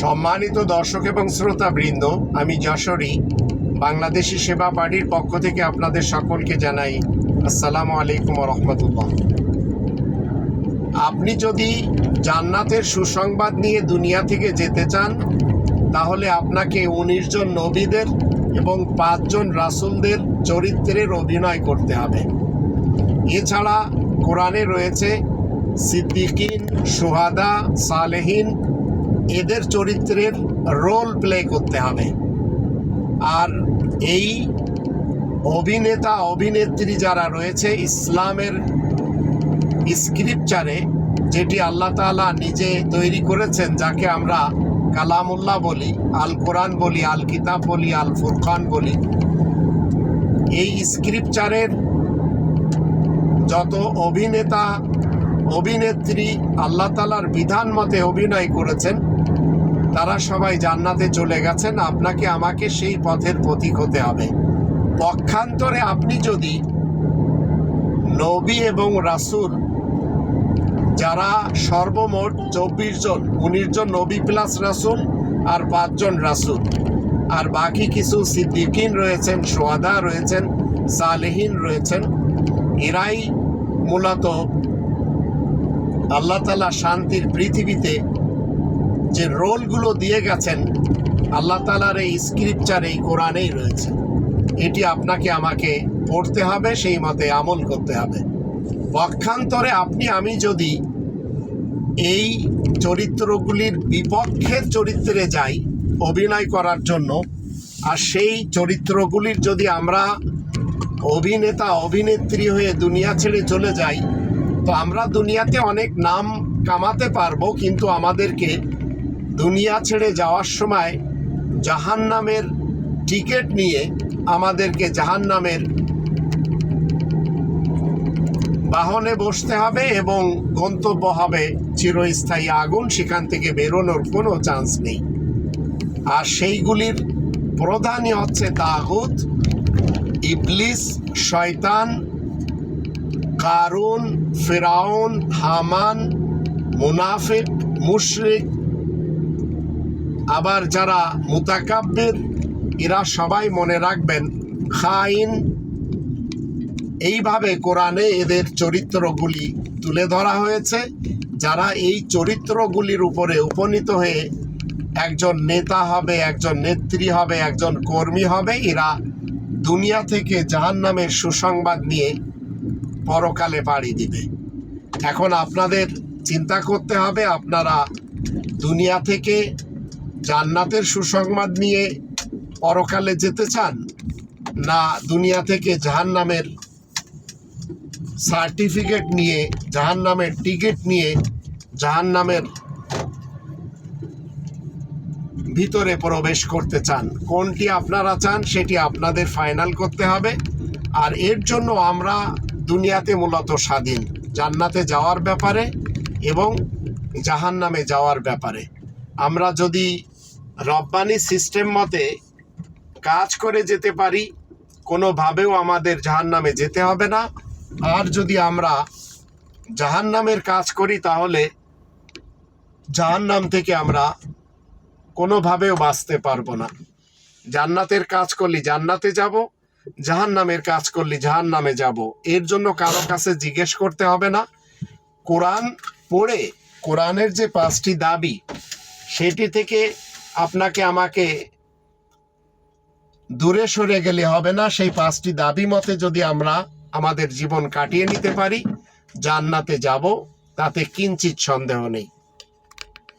সম্মানিত দর্শক এবং শ্রোতা বৃন্দ আমি যশোরী, বাংলাদেশি সেবা পার্টির পক্ষ থেকে আপনাদের সকলকে জানাই আসসালামু আলাইকুম রহমতুল্লাহ। আপনি যদি জান্নাতের সুসংবাদ নিয়ে দুনিয়া থেকে যেতে চান, তাহলে আপনাকে উনিশ জন নবীদের এবং পাঁচজন রাসূলদের চরিত্রের অভিনয় করতে হবে। এছাড়া কোরআনে রয়েছে সিদ্দিকিন, সুহাদা, সালেহিন, এদের চরিত্রের রোল প্লে করতে হবে। আর এই অভিনেতা, অভিনেত্রী যারা রয়েছে, ইসলামের স্ক্রিপচারে যেটি আল্লাহ তাআলা নিজে তৈরি করেছেন, যাকে আমরা কালামুল্লাহ বলি আল কোরআন বলি আল কিতাব বলি আল ফুরকান বলি, এই স্ক্রিপচারের যত অভিনেতা অভিনেত্রী আল্লাহ তালার বিধান মতে অভিনয় করেছেন। তারা সবাই জান্নাতে চলে গেছেন। আপনাকে আমাকে সেই পথের প্রতীক হতে হবে। পক্ষান্তরে আপনি যদি নবী এবং রাসূল, যারা সর্বমোট চব্বিশ জন, উনিশ জন নবী প্লাস রাসূল আর পাঁচজন রাসূল, আর বাকি কিছু সিদ্দিকিন রয়েছেন, সোয়াদা রয়েছেন, সালেহিন রয়েছেন, এরাই মূলত আল্লাহ তালা শান্তির পৃথিবীতে যে রোলগুলো দিয়ে গেছেন, আল্লাহ তালার এই স্ক্রিপচার, এই কোরআনেই রয়েছে। এটি আপনাকে, আমাকে পড়তে হবে, সেই মতে আমল করতে হবে। পক্ষান্তরে আপনি, আমি যদি এই চরিত্রগুলির বিপক্ষের চরিত্রে যাই, অভিনয় করার জন্য, আর সেই চরিত্রগুলির যদি আমরা অভিনেতা, অভিনেত্রী হয়ে দুনিয়া ছেড়ে চলে যাই তো আমরা দুনিয়াতে অনেক নাম কামাতে পারব, কিন্তু আমাদেরকে দুনিয়া ছেড়ে যাওয়ার সময় জাহান নামের টিকিট নিয়ে আমাদেরকে জাহান নামের বাহনে বসতে হবে এবং গন্তব্য হবে চিরস্থায়ী আগুন, সেখান থেকে বেরোনোর কোনো চান্স নেই। আর সেইগুলির প্রধানই হচ্ছে তাগুত, ইবলিস, শয়তান কারুন, ফেরাউন, হামান, মুনাফিক, মুশরিক, আবার যারা মুতাকাব্বির, এরা সবাই মনে রাখবেন খাইন। এইভাবে কোরআনে এদের চরিত্রগুলি তুলে ধরা হয়েছে, যারা এই চরিত্রগুলির উপরে উপনীত হয়ে একজন নেতা হবে, একজন নেত্রী হবে, একজন কর্মী হবে, এরা দুনিয়া থেকে জাহান্নামের সুসংবাদ নিয়ে পরকালে পাড়ি দিবে। এখন আপনাদের চিন্তা করতে হবে, আপনারা দুনিয়া থেকে জান্নাতের সুসংবাদ নিয়ে পরকালে যেতে চান না দুনিয়া থেকে জাহান্নামের সার্টিফিকেট নিয়ে, জাহান্নামের টিকিট নিয়ে জাহান্নামের ভিতরে প্রবেশ করতে চান? কোনটি আপনারা চান সেটি আপনাদের ফাইনাল করতে হবে। আর এর জন্য আমরা দুনিয়াতে মূলত স্বাধীন, জান্নাতে যাওয়ার ব্যাপারে এবং জাহান্নামে যাওয়ার ব্যাপারে। আমরা যদি রব্বানি সিস্টেম মতে কাজ করে যেতে পারি, কোনোভাবেও আমাদের জাহান্নামে যেতে হবে না। আর যদি আমরা জাহান্নামের কাজ করি, তাহলে জাহান্নাম থেকে আমরা কোনোভাবেও বাঁচতে পারব না। জান্নাতের কাজ করলে জান্নাতে যাব জাহান্নামের কাজ করলে, জাহান্নামে যাব। এর জন্য কারও কাছে জিজ্ঞেস করতে হবে না। কোরআন পড়ে, কোরআনের যে পাঁচটি দাবি, সেটি থেকে আপনাকে আমাকে দূরে সরে গেলে হবে না। সেই পাঁচটি দাবি মতে যদি আমরা আমাদের জীবন কাটিয়ে নিতে পারি, জান্নাতে যাব, তাতে কিঞ্চিত সন্দেহ নেই।